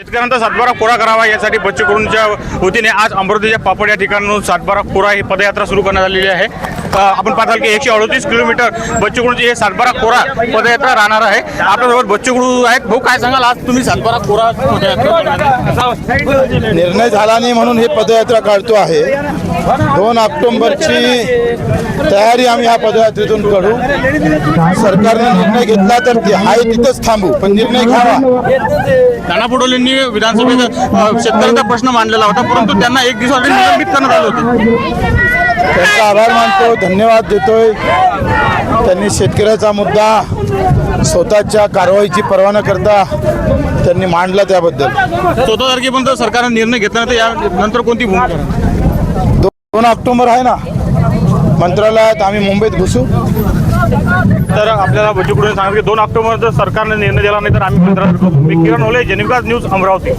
शेतकऱ्यांचा सातबारा कोरा करावा यासाठी बच्चू कडूंच्या वतीने आज अमरावतीच्या पापड या ठिकाणाहून सातबारा कोरा ही पदयात्रा सुरू करण्यात आलेली आहे. आपण पाहताल की एकशे अडतीस किलोमीटर बच्चू कडूंची हे सातबारा कोरा पदयात्रा राहणार आहे. आपल्यासोबत बच्चू कडू आहेत. भाऊ काय सांगाल? आज तुम्ही सातबारा कोरा पदयात्रा निर्णय झाला नाही म्हणून ही पदयात्रा काढतो आहे. दोन ऑक्टोंबरची तयारी आम्ही ह्या पदयात्रेतून करू. सरकारने निर्णय घेतला तर ते आहे तिथंच थांबू पण निर्णय घ्यावा. नाना पटोलेंनी विधानसभेत शेतकऱ्यांचा प्रश्न मांडलेला होता परंतु त्यांना एक दिवसासाठी निलंबित करण्यात आलं होतं. त्यांचा आभार मानतो धन्यवाद देतोय. त्यांनी शेतकऱ्याचा मुद्दा स्वतःच्या कारवाईची पर्वा न करता त्यांनी मांडला त्याबद्दल. चौदा तारखेपर्यंत सरकारने निर्णय घेतला तर यानंतर कोणती भूमिका? दोन ऑक्टोबर आहे ना? मंत्रालयात आम्ही मुंबईत घुसू. तर आपल्याला बच्चू सांगितलं की दोन ऑक्टोबर जर सरकारने निर्णय दिला नाही तर आम्ही मंत्रालयात किरण ओले जेनिकाज न्यूज अमरावती.